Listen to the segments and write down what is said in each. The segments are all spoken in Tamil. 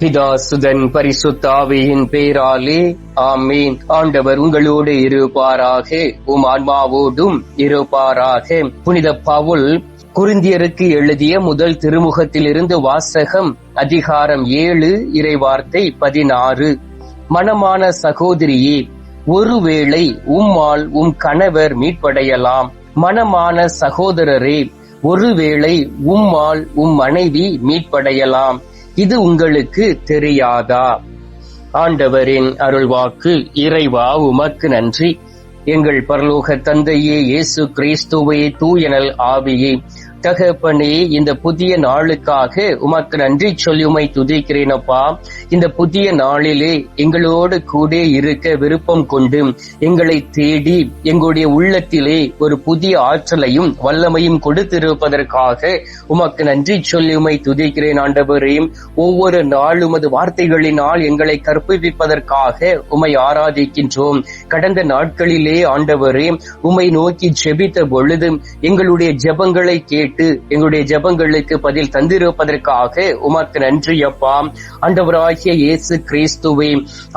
பிதா சுதன் பரிசுத்தாவியின் பேராலே ஆமீன். ஆண்டவர் உங்களோடு இருப்பாராக உம் ஆன்மாவோடும் இருப்பாராக. புனித பவுல் குருந்தியருக்கு எழுதிய முதல் திருமுகத்திலிருந்து வாசகம் அதிகாரம் ஏழு இறைவார்த்தை பதினாறு. மனமான சகோதரியே ஒருவேளை உம்மால் உம் கணவர் மீட்படையலாம். மனமான சகோதரரே ஒருவேளை உம்மால் உம் மனைவி மீட்படையலாம். இது உங்களுக்கு தெரியாதா? ஆண்டவரின் அருள்வாக்கு இறைவா உமக்கு நன்றி. எங்கள் பரலோக தந்தையே இயேசு கிறிஸ்துவே தூயனல் ஆவியே தகப்பனே இந்த புதிய நாளுக்காக உமக்கு நன்றி சொல்லி உமை துதிக்கிறேனப்பா. இந்த புதிய நாளிலே எங்களோடு கூட இருக்க விருப்பம் கொண்டு எங்களை தேடி எங்களுடைய உள்ளத்திலே ஒரு புதிய ஆற்றலையும் வல்லமையும் கொடுத்திருப்பதற்காக உமக்கு நன்றி சொல்லி உமை துதிக்கிறேன் ஆண்டவரே. ஒவ்வொரு நாள் உமது வார்த்தைகளினால் எங்களை கற்பிப்பதற்காக உமை ஆராதிக்கின்றோம். கடந்த நாட்களிலே ஆண்டவரே உமை நோக்கி ஜெபித்த பொழுது எங்களுடைய ஜெபங்களை கேட்டு கேட்டு எங்களுடைய ஜெபங்களுக்கு பதில் தந்திருப்பதற்காக உமக்கு நன்றி அப்பா. ஆண்டவராகிய இயேசு கிறிஸ்துவை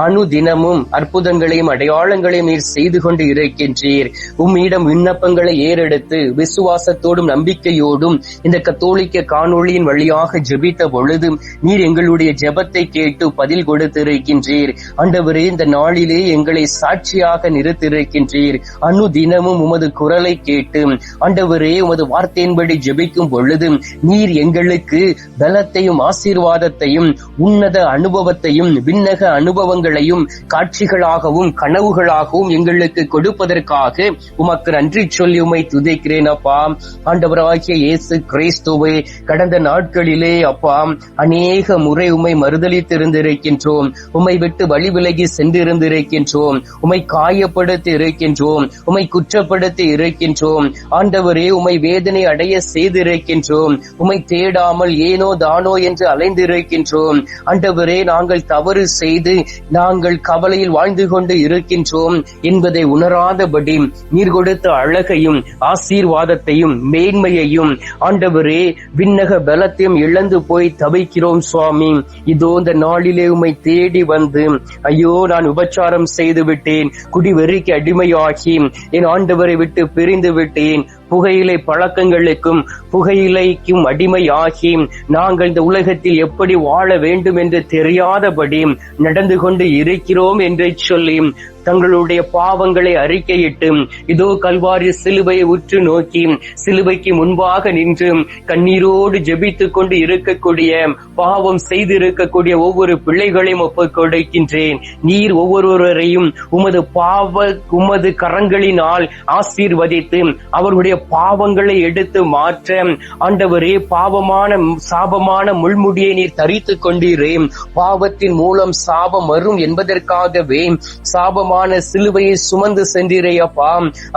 அனுதினமும் அற்புதங்களையும் அடையாளங்களையும் நீர் செய்து கொண்டு இருக்கின்றீர். உம்மிடம் விண்ணப்பங்களை ஏறெடுத்து விசுவாசத்தோடும் நம்பிக்கையோடும் இந்த கத்தோலிக்க காணொளியின் வழியாக ஜெபித்த பொழுது நீர் எங்களுடைய ஜெபத்தை கேட்டு பதில் கொடுத்திருக்கின்றீர். ஆண்டவரே இந்த நாளிலே எங்களை சாட்சியாக நிறுத்திருக்கின்றீர் அனுதினமும் உமது குரலை கேட்டு ஆண்டவரே உமது வார்த்தையின்படி ஜெபிக்கும் பொழுது நீர் எங்களுக்கு பலத்தையும் ஆசீர்வாதத்தையும் உன்னத அனுபவத்தையும் விண்ணக அனுபவங்களையும் காட்சிகளாகவும் கனவுகளாகவும் எங்களுக்கு கொடுப்பதற்காக உமக்கு நன்றி சொல்லி உமை துதைக்கிறேன் அப்பா. ஆண்டவராகிய இயேசு கிறிஸ்துவை கடந்த நாட்களிலே அப்பா அநேக முறை உமை மறுதளித்திருந்திருக்கின்றோம் உமை விட்டு வழி விலகி சென்றிருந்திருக்கின்றோம். உமை காயப்படுத்தி இருக்கின்றோம். உமை குற்றப்படுத்தி இருக்கின்றோம். ஆண்டவரே உமை வேதனை அடைய செய்திருக்கின்றோம். உமை தேடாமல் ஏனோ தானோ என்று அலைந்திருக்கின்றோம். அண்டவரே நாங்கள் தவறு செய்து நாங்கள் கவலையில் வாழ்ந்து கொண்டு இருக்கின்றோம் என்பதை உணராதபடி நீர் கொடுத்த அழகையும் ஆசீர்வாதத்தையும் மேன்மையையும் ஆண்டவரே விண்ணக பலத்தையும் இழந்து போய் தவிக்கிறோம் சுவாமி. இதோ இந்த நாளிலே உம்மை தேடி வந்து ஐயோ நான் உபச்சாரம் செய்து விட்டேன் குடிவெறிக்கு அடிமையாகி என் ஆண்டவரை விட்டு பிரிந்து விட்டேன் புகையிலை பழக்கங்களுக்கும் புகையிலைக்கும் அடிமையாகி நாங்கள் இந்த உலகத்தில் எப்படி வாழ வேண்டும் என்று தெரியாதபடி நடந்து கொண்டு இருக்கிறோம் என்று சொல்லி தங்களுடைய பாவங்களை அறிக்கையிட்டு இதோ கல்வாரி சிலுவையை உற்று நோக்கி சிலுவைக்கு முன்பாக நின்று கண்ணீரோடு ஜெபித்துக் கொண்டு இருக்கக்கூடிய பாவம் செய்திருக்கக்கூடிய ஒவ்வொரு பிள்ளைகளையும் ஒப்புக் கொடுக்கின்றேன். நீர் ஒவ்வொருவரையும் உமது பாவ உமது கரங்களினால் ஆசீர்வதித்து அவர்களுடைய பாவங்களை எடுத்து மாற்ற ஆண்டவரே பாவமான சாபமான முள்முடியை நீர் தரித்துக் கொண்டீரே. பாவத்தின் மூலம் சாபம் வரும் என்பதற்காகவே சாபம் பாவமான சிலுவையை சுமந்து சென்றீரே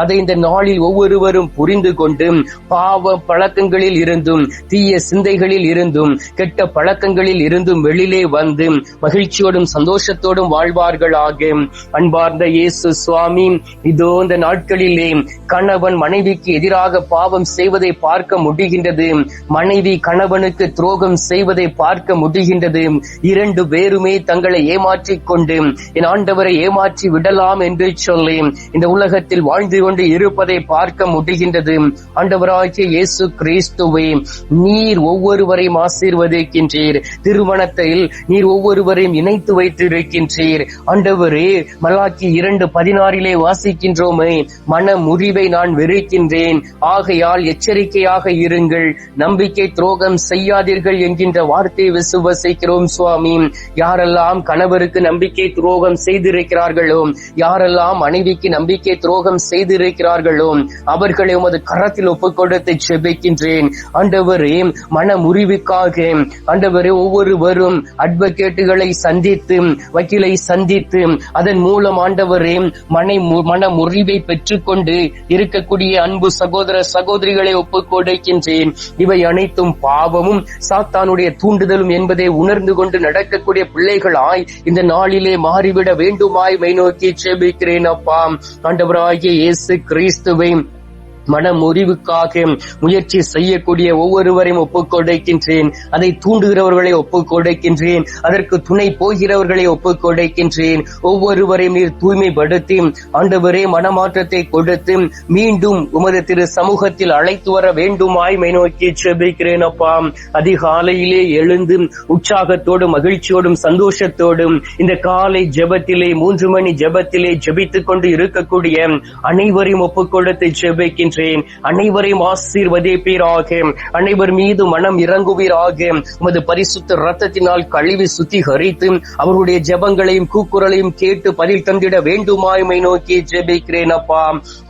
அதை இந்த நாளில் ஒவ்வொருவரும் புரிந்து கொண்டு பாவ பழக்கங்களில் இருந்தும் தீய சிந்தைகளில் இருந்தும் கெட்ட பழக்கங்களில் இருந்தும் வெளியிலே வந்து மகிழ்ச்சியோடும் சந்தோஷத்தோடும் வாழ்வார்களாக. அன்பார்ந்த இயேசு சுவாமி இதோ இந்த நாட்களிலே கணவன் மனைவிக்கு எதிராக பாவம் செய்வதை பார்க்க முடிகின்றது. மனைவி கணவனுக்கு துரோகம் செய்வதை பார்க்க முடிகின்றது. இரண்டு பேருமே தங்களை ஏமாற்றிக் கொண்டு என் ஆண்டவரை ஏமாற்றி விட விடலாம் என்று சொல்லி இந்த உலகத்தில் வாழ்ந்து கொண்டு இருப்பதை பார்க்க முடிகின்றது. ஆண்டவராகிய இயேசு கிறிஸ்துவை நீர் ஒவ்வொருவரையும் ஆசீர்வதிக்கின்றீர். திருமணத்தில் நீர் ஒவ்வொருவரையும் இணைத்து வைத்திருக்கின்றீர். ஆண்டவரே மலாக்கி இரண்டு பதினாறிலே வாசிக்கின்றோமே மன முறிவை நான் வெறுக்கின்றேன். ஆகையால் எச்சரிக்கையாக இருங்கள். நம்பிக்கை துரோகம் செய்யாதீர்கள் என்கின்ற வார்த்தையை விசுவசிக்கிறோம் சுவாமி. யாரெல்லாம் கணவருக்கு நம்பிக்கை துரோகம் செய்திருக்கிறார்களோ யாரெல்லாம் மனைவிக்கு நம்பிக்கை துரோகம் செய்திருக்கிறார்களோ அவர்களை உமது கரத்தில் ஒப்புக் கொடுத்து செபிக்கின்றேன் ஆண்டவரே மன முறிவுக்காக ஆண்டவரே ஒவ்வொருவரும் அட்வொகேட்டுகளை சந்தித்து வக்கீலை சந்தித்து அதன் மூலம் ஆண்டவரே மனை மன முறிவை பெற்றுக்கொண்டு இருக்கக்கூடிய அன்பு சகோதர சகோதரிகளை ஒப்புக் கொடுக்கின்றேன் இவை அனைத்தும் பாவமும் சாத்தானுடைய தூண்டுதலும் என்பதை உணர்ந்து கொண்டு நடக்கக்கூடிய பிள்ளைகளாய் இந்த நாளிலே மாறிவிட வேண்டுமாய் மை நோக்கி செபிக்கிறேன் அப்பா. ஆண்டவராகிய இயேசு கிறிஸ்துவை மன முறிவுக்காக முயற்சி செய்யக்கூடிய ஒவ்வொருவரையும் ஒப்புக் கொடுக்கின்றேன் அதை தூண்டுகிறவர்களை ஒப்புக் கொடுக்கின்றேன் அதற்கு துணை போகிறவர்களை ஒப்புக் கொடுக்கின்றேன் ஒவ்வொருவரையும் நீர் தூய்மைப்படுத்தி ஆண்டவரே மனமாற்றத்தை கொடுத்து மீண்டும் உமது திரு சமூகத்தில் அழைத்து வர வேண்டுமாய் மை நோக்கி செபிக்கிறேன் அப்பா. அதிகாலையிலே எழுந்து உற்சாகத்தோடும் மகிழ்ச்சியோடும் சந்தோஷத்தோடும் இந்த காலை ஜெபத்திலே மூன்று மணி ஜெபத்திலே ஜெபித்துக் கொண்டு இருக்கக்கூடிய அனைவரையும் ஒப்புக் கொடுத்து ஜெபிக்கின்றேன் அனைவரையும் ஆசீர்வதிப்பீராக அனைவர் மீது மனம் இறங்குவீராக. உமது பரிசுத்த ரத்தத்தினால் கழுவி சுத்திகரித்து அவருடைய ஜெபங்களையும் கூக்குரலையும் கேட்டு பதில் தந்திட வேண்டுமாய்மை நோக்கி ஜெபிக்கிறேன் அப்பா.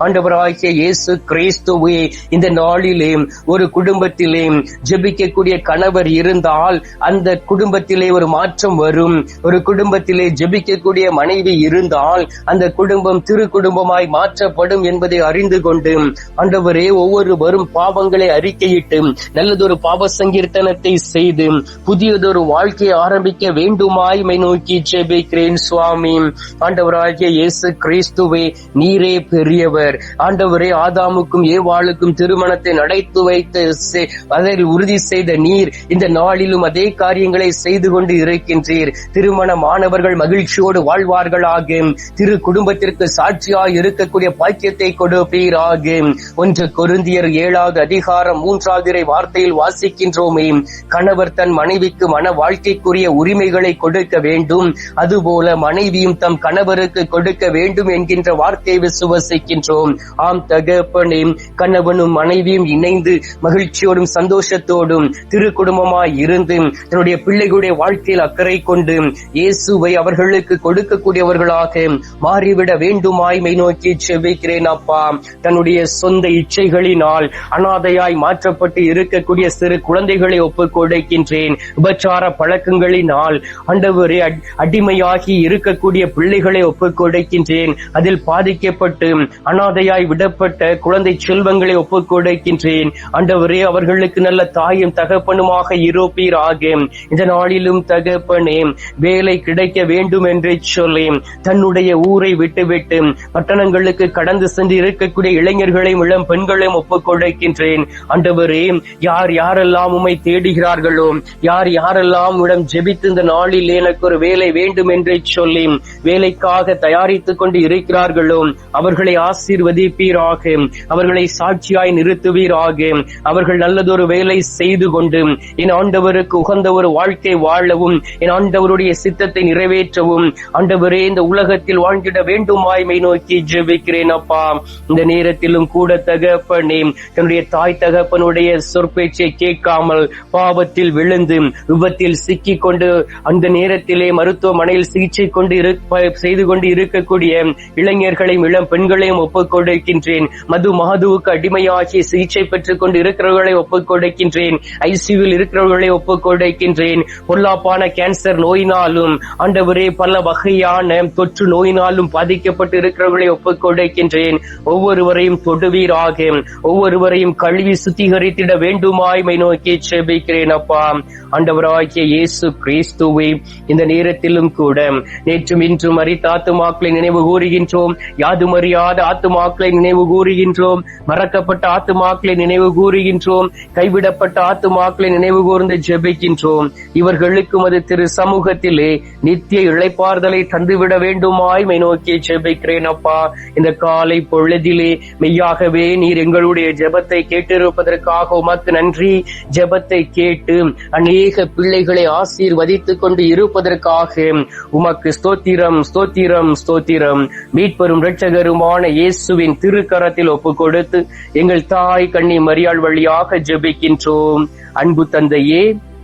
ஆண்டவராகிய இயேசு கிறிஸ்துவே இந்த நாளிலே ஒரு குடும்பத்திலே ஜெபிக்கக்கூடிய கணவர் இருந்தால் அந்த குடும்பத்திலே ஒரு மாற்றம் வரும். ஒரு குடும்பத்திலே ஜெபிக்கக்கூடிய மனைவி இருந்தால் அந்த குடும்பம் திரு குடும்பமாய் மாற்றப்படும் என்பதை அறிந்து கொண்டு ஆண்டவரே ஒவ்வொருவரும் பாவங்களை அறிக்கையிட்டு நல்லதொரு பாவ சங்கீர்த்தனத்தை செய்து புதியதொரு வாழ்க்கையை ஆரம்பிக்க வேண்டுமாய் மை நோக்கி ஜெபிக்கிறேன் சுவாமி. ஆண்டவராகிய இயேசு கிறிஸ்துவே நீரே பெரியவர். ஆண்டவரே ஆதாமுக்கும் ஏவாளுக்கும் திருமணத்தை நடத்து வைத்து செ- அதை உறுதி செய்த நீர் இந்த நாளிலும் அதே காரியங்களை செய்து கொண்டு இருக்கின்றீர். திருமணமானவர்கள் மகிழ்ச்சியோடு வாழ்வார்களாக திரு குடும்பத்திற்கு சாட்சியாய் இருக்கக்கூடிய பாக்கியத்தை கொடுப்பீராக ஒன்று கொருந்தியர் ஏழாவது அதிகாரம் மூன்றாவது வார்த்தையில் வாசிக்கின்றோமே. கணவர் தன் மனைவிக்கு மன வாழ்க்கைக்குரிய உரிமைகளை கொடுக்க வேண்டும். அதுபோல மனைவியும் தம் கணவருக்கு கொடுக்க வேண்டும் என்கின்ற வார்த்தையை விசுவசிக்கின்றோம். ஆம் தகப்பனே கணவனும் மனைவியும் இணைந்து மகிழ்ச்சியோடும் சந்தோஷத்தோடும் திரு குடும்பமாய் இருந்து தன்னுடைய பிள்ளைகளுடைய வாழ்க்கையில் அக்கறை கொண்டு இயேசுவை அவர்களுக்கு கொடுக்கக்கூடியவர்களாக மாறிவிட வேண்டுமாய் மை நோக்கி செவிக்கிறேன் அப்பா. தன்னுடைய சொந்த சொந்த இச்சைகளினால் அனாதையாய் மாற்றப்பட்டு இருக்கக்கூடிய சிறு குழந்தைகளை ஒப்புக் கொடுக்கின்றேன். உபச்சார பழக்கங்களினால் ஆண்டவரே அடிமையாகி இருக்கக்கூடிய பிள்ளைகளை ஒப்புக் கொடுக்கின்றேன். அதில் பாதிக்கப்பட்டு அனாதையாய் விடப்பட்ட குழந்தை செல்வங்களை ஒப்புக் கொடுக்கின்றேன். ஆண்டவரே அவர்களுக்கு நல்ல தாயும் தகப்பனுமாக இருப்பீராக. இந்த நாளிலும் தகப்பனே வேலை கிடைக்க வேண்டும் என்று சொல்லி தன்னுடைய ஊரை விட்டுவிட்டு பட்டணங்களுக்கு கடந்து சென்று இருக்கக்கூடிய இளைஞர்களையும் இளம் பெண்களையும் ஒப்புக் கொடுக்கின்றேன் ஆண்டவரே யார் யாரெல்லாம் உம்மை தேடுகிறார்களோ யார் யாரெல்லாம் உடம் ஜெபித்து இந்த நாளில் எனக்கு ஒரு வேலை வேண்டும் என்றே சொல்லி வேலைக்காக தயாரித்துக் கொண்டு இருக்கிறார்களோ அவர்களை ஆசீர்வதிப்பீராக அவர்களை சாட்சியாய் நிறுத்துவீராக அவர்கள் நல்லதொரு வேலை செய்து கொண்டு என் ஆண்டவருக்கு உகந்த ஒரு வாழ்க்கை வாழவும் என் ஆண்டவருடைய சித்தத்தை நிறைவேற்றவும் ஆண்டவரே இந்த உலகத்தில் வாழ்ந்திட வேண்டுமாய்மை நோக்கி ஜெபிக்கிறேன் அப்பா. இந்த நேரத்திலும் கூட தகப்பனே. தன்னுடைய தாய் தகப்பனுடைய சொற்பேச்சை கேட்காமல் பாவத்தில் விழுந்து விபத்தில் சிக்கி கொண்டு அந்த நேரத்திலே மருத்துவமனையில் சிகிச்சை கொண்டு செய்து கொண்டு இருக்கக்கூடிய இளைஞர்களையும் இளம் பெண்களையும் ஒப்புக் கொடுக்கின்றேன். மது மாதுவுக்கு அடிமையாகி சிகிச்சை பெற்றுக் கொண்டு இருக்கிறவர்களை ஒப்புக் கொடுக்கின்றேன். ஐசியூவில் இருக்கிறவர்களை ஒப்புக் கொடுக்கின்றேன். பொல்லாப்பான கேன்சர் நோயினாலும் ஆண்டவரே பல வகையான தொற்று நோயினாலும் பாதிக்கப்பட்டு இருக்கிறவர்களை ஒப்புக் கொடுக்கின்றேன். ஒவ்வொருவரையும் தொடுவீராக ஒவ்வொருவரையும் கழுவி சுத்திகரித்திட வேண்டுமாய்மை நோக்கி செபிக்கிறேன் அப்பா. ஆண்டவராகிய இயேசு கிறிஸ்துவை இந்த நேரத்திலும் கூட நேற்றும் இன்றும் மறித்த ஆத்துமாக்களை நினைவு கூறுகின்றோம். யாதும் அறியாத ஆத்துமாக்களை நினைவு கூறுகின்றோம். மறக்கப்பட்ட ஆத்துமாக்களை நினைவு கூறுகின்றோம். கைவிடப்பட்ட ஆத்துமாக்களை நினைவு கூர்ந்து ஜெபிக்கின்றோம். இவர்களுக்கும் அது திரு சமூகத்திலே நித்திய இழைப்பார்தலை தந்துவிட வேண்டுமாய் மை நோக்கி ஜெபிக்கிறேன் அப்பா. இந்த காலை பொழுதிலே மெய்யாக மெய்யாகவே நீர் எங்களுடைய ஜெபத்தை கேட்டிருப்பதற்காக உமக்கு நன்றி. ஜெபத்தை கேட்டு அநேக பிள்ளைகளை ஆசீர்வதித்துக் கொண்டு இருப்பதற்காக உமக்கு ஸ்தோத்திரம் ஸ்தோத்திரம் ஸ்தோத்திரம். மீட்பெரும் இரட்சகருமான இயேசுவின் திருக்கரத்தில் ஒப்பு கொடுத்து எங்கள் தாய் கண்ணி மரியாள் வழியாக ஜெபிக்கின்றோம். அன்பு தந்தையே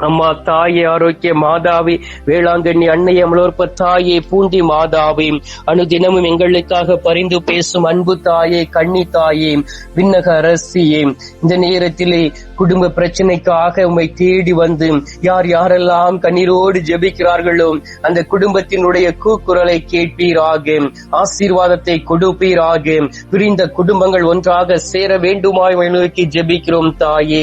அம்மா தாயே ஆரோக்கிய மாதாவி வேளாங்கண்ணி அன்னை அமலோற்ப தாயே பூண்டி மாதாவி அனுதினமும் எங்களுக்காக பரிந்து பேசும் அன்பு தாயே கண்ணி தாயே விண்ணக அரசியே இந்த நேரத்திலே குடும்ப பிரச்சனைக்காக உம்மை தேடி வந்து யார் யாரெல்லாம் கண்ணீரோடு ஜெபிக்கிறார்களோ அந்த குடும்பத்தினுடைய கூக்குரலை கேட்பீராக ஆசீர்வாதத்தை கொடுப்பீராக பிரிந்த குடும்பங்கள் ஒன்றாக சேர வேண்டுமாய் நோக்கி ஜெபிக்கிறோம் தாயே.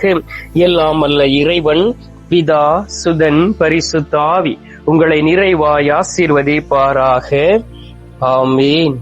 எல்லாம் அல்ல இறைவன் பிதா சுதன் பரிசு தாவி உங்களை நிறைவாய் ஆசீர்வதிப்பாராக. ஆமீன்.